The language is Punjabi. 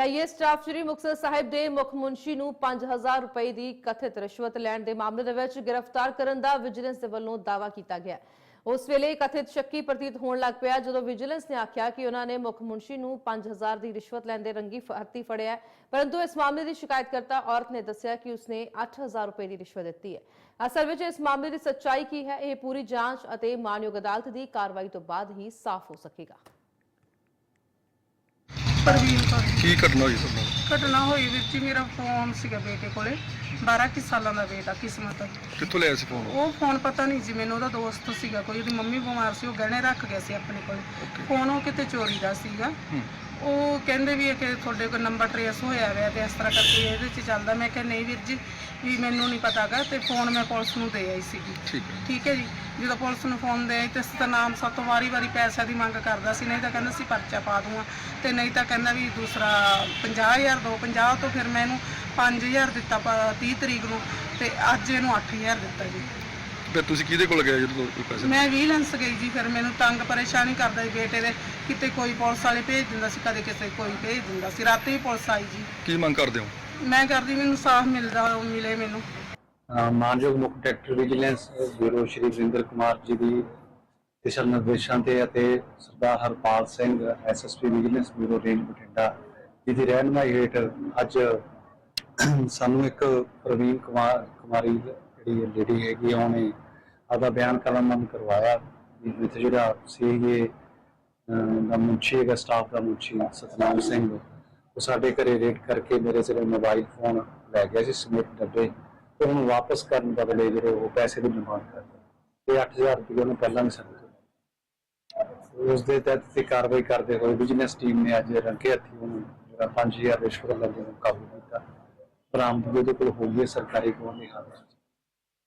ਆਈਏ ਸਟਾਫ ਸ਼੍ਰੀ ਮੁਕਤਸਰ ਸਾਹਿਬ ਦੇ ਮੁੱਖ ਮੁਨਸ਼ੀ ਨੂੰ 5000 ਰੁਪਏ ਦੀ ਕਥਿਤ ਰਿਸ਼ਵਤ ਲੈਣ ਦੇ ਮਾਮਲੇ ਦੇ ਵਿੱਚ ਗ੍ਰਿਫਤਾਰ ਕਰਨ ਦਾ ਵਿਜੀਲੈਂਸ ਦੇ ਵੱਲੋਂ ਦਾਅਵਾ ਕੀਤਾ ਗਿਆ। ਉਸ ਵੇਲੇ ਕਥਿਤ ਸ਼ੱਕੀ ਪ੍ਰਤੀਤ ਹੋਣ ਲੱਗ ਪਿਆ ਜਦੋਂ ਵਿਜੀਲੈਂਸ ਨੇ ਆਖਿਆ ਕਿ ਉਹਨਾਂ ਨੇ ਮੁੱਖ ਮੁਨਸ਼ੀ ਨੂੰ 5000 ਦੀ ਰਿਸ਼ਵਤ ਲੈਣ ਦੇ ਰੰਗੀ ਹੱਥੀ ਫੜਿਆ ਪਰੰਤੂ ਇਸ ਮਾਮਲੇ ਦੀ ਸ਼ਿਕਾਇਤਕਰਤਾ ਔਰਤ ਨੇ ਦੱਸਿਆ ਕਿ ਉਸਨੇ 8000 ਰੁਪਏ ਦੀ ਰਿਸ਼ਵਤ ਦਿੱਤੀ ਹੈ। ਅਸਲ ਵਿੱਚ ਇਸ ਮਾਮਲੇ ਦੀ ਸੱਚਾਈ ਕੀ ਹੈ, ਇਹ ਪੂਰੀ ਜਾਂਚ ਅਤੇ ਮਾਨਯੋਗ ਅਦਾਲਤ ਦੀ ਕਾਰਵਾਈ ਤੋਂ ਬਾਅਦ ਹੀ ਸਾਫ਼ ਹੋ ਸਕੇਗਾ। ਪ੍ਰਵੀਨ ਕੌਰ ਕੀ ਘਟਨਾ ਹੋਈ ਤੁਹਾਡੇ ਨਾਲ ਘਟਨਾ ਹੋਈ ਵੀਰ ਜੀ ਮੇਰਾ ਫੋਨ ਸੀਗਾ ਬੇਟੇ ਕੋਲੇ। 12 ਕਿ ਸਾਲਾਂ ਦਾ ਬੇਟਾ ਕਿਸਮਤ। ਕਿੱਥੋਂ ਲਿਆ ਸੀ ਫੋਨ ਉਹ ਫੋਨ ਪਤਾ ਨਹੀਂ ਜੀ ਮੈਨੂੰ ਉਹਦਾ ਦੋਸਤ ਸੀਗਾ ਕੋਈ ਉਹਦੀ ਮੰਮੀ ਬਿਮਾਰ ਸੀ ਉਹ ਗਹਿਣੇ ਰੱਖ ਗਿਆ ਸੀ ਆਪਣੇ ਕੋਲ। ਫੋਨ ਉਹ ਕਿਤੇ ਚੋਰੀ ਦਾ ਸੀਗਾ। ਉਹ ਕਹਿੰਦੇ ਵੀ ਇਹ ਕਿ ਤੁਹਾਡੇ ਕੋਲ ਨੰਬਰ ਟ੍ਰੇਸ ਹੋਇਆ ਹੋਇਆ ਤੇ ਇਸ ਤਰ੍ਹਾਂ ਕਰਕੇ ਇਹਦੇ 'ਚ ਚੱਲਦਾ। ਮੈਂ ਕਿਹਾ ਨਹੀਂ ਵੀਰ ਜੀ ਵੀ ਮੈਨੂੰ ਨਹੀਂ ਪਤਾਗਾ ਤੇ ਫੋਨ ਮੈਂ ਪੁਲਿਸ ਨੂੰ ਦੇ ਆਈ ਸੀਗੀ। ਠੀਕ ਹੈ। ਠੀਕ ਹੈ ਜੀ? ਜਦੋਂ ਪੁਲਿਸ ਨੂੰ ਫੋਨ ਦੇ ਆਈ ਤੇ ਸਤਨਾਮ ਸਭ ਤੋਂ ਵਾਰੀ ਵਾਰੀ ਪੈਸਿਆਂ ਦੀ ਮੰਗ ਕਰਦਾ ਸੀ ਨਹੀਂ ਤਾਂ ਕਹਿੰਦਾ ਸੀ ਪਰਚਾ ਪਾ ਦੂੰਗਾ। ਤੇ ਨਹੀਂ ਤਾਂ ਕਹਿੰਦਾ ਵੀ ਦੂਸਰਾ 50000 ਦੋ 50 ਤੋਂ ਫਿਰ ਮੈਂ ਇਹਨੂੰ 5000 ਦਿੱਤਾ ਪ- 30 ਤਰੀਕ ਨੂੰ ਤੇ ਅੱਜ ਇਹਨੂੰ 8000 ਦਿੱਤਾ ਜੀ। ਫਿਰ ਤੁਸੀਂ ਕਿਹਦੇ ਕੋਲ ਗਏ ਜਦੋਂ ਕੋਈ ਪੈਸੇ ਮੈਂ ਵੀਲੈਂਸ ਗਈ ਜੀ ਫਿਰ ਮੈਨੂੰ ਤੰਗ ਪਰੇਸ਼ਾਨੀ ਕਰਦਾ ਸੀ ਬੇਟੇ ਦੇ ਕਿਤੇ ਕੋਈ ਪੁਲਿਸ ਵਾਲੇ ਭੇਜ ਦਿੰਦਾ ਸੀ ਕਦੇ ਕਿਸੇ ਕੋਈ ਭੇਜ ਦਿੰਦਾ ਸੀ। ਰਾਤੀ ਵੀ ਪੁਲਿਸ ਆਈ ਜੀ। ਕੀ ਮੰਗ ਕਰਦੇ ਹੋ? ਮੈਂ ਕਰਦੀ ਮੈਨੂੰ ਸਾਫ਼ ਮਿਲਦਾ ਉਹ ਮਿਲੇ ਮੈਨੂੰ। ਮਾਨਯੋਗ ਮੁੱਖ director vigilance bureau Shri Varinder Kumar ji ਦੀ ਦਿਸ਼ਾ ਨਿਰਦੇਸ਼ਾਂ ਤੇ ਅਤੇ Sardar Harpal Singh SSP vigilance bureau range Bathinda ji ਦੀ ਰਹਿਨਮਾਈ ਹੇਠ ਅੱਜ ਸਾਨੂੰ ਇੱਕ ਪ੍ਰਵੀਨ ਕੁਮਾਰ ਕੁਮਾਰੀ ਜਿਹੜੀ ਲੇਡੀ ਹੈਗੀ ਆ, ਉਹਨੇ ਆਦਾ ਬਿਆਨ ਕਰਨ ਮਨ ਕਰਵਾਇਆ ਵੀ ਵਿੱਚ ਜਿਹੜਾ ਸੀ ਇਹ ਦਾ ਮੁੰਸ਼ੀ ਹੈਗਾ ਸਟਾਫ ਦਾ ਮੁੰਸ਼ੀ ਸਤਨਾਮ ਸਿੰਘ। ਉਹ ਸਾਡੇ ਘਰੇ ਰੇਡ ਕਰਕੇ ਮੇਰੇ ਸਿਰੇ ਮੋਬਾਈਲ ਫੋਨ ਲੈ ਗਿਆ ਸੀ ਸਮੇਤ ਡੱਬੇ। ਤੇ ਉਹਨੂੰ ਵਾਪਸ ਕਰਨ ਬਦਲੇ ਜਿਹੜੇ ਉਹ ਪੈਸੇ ਦੀ ਡਿਮਾਂਡ ਕਰਦਾ। ਤੇ 8000 ਰੁਪਏ ਉਹਨੇ ਪਹਿਲਾਂ ਵੀ ਸਾਡੇ ਤੋਂ ਉਸ ਦੇ ਤਹਿਤ ਤੇ ਕਾਰਵਾਈ ਕਰਦੇ ਹੋਏ ਬਿਜ਼ਨਸ ਟੀਮ ਨੇ ਅੱਜ ਰੰਗੇ ਹੱਥੀ ਉਹਨੂੰ ਜਿਹੜਾ 5000 ਰਿਸ਼ਵਤ ਲੈਂਦੇ ਨੂੰ ਕਾਬੂ ਕੀਤਾ। ਬਰਾਮਦਗੀ ਉਹਦੇ ਕੋਲ ਹੋ ਗਈ ਹੈ ਸਰਕਾਰੀ ਕੋਲ ਦੀ ਹਾਲਤ 'ਚ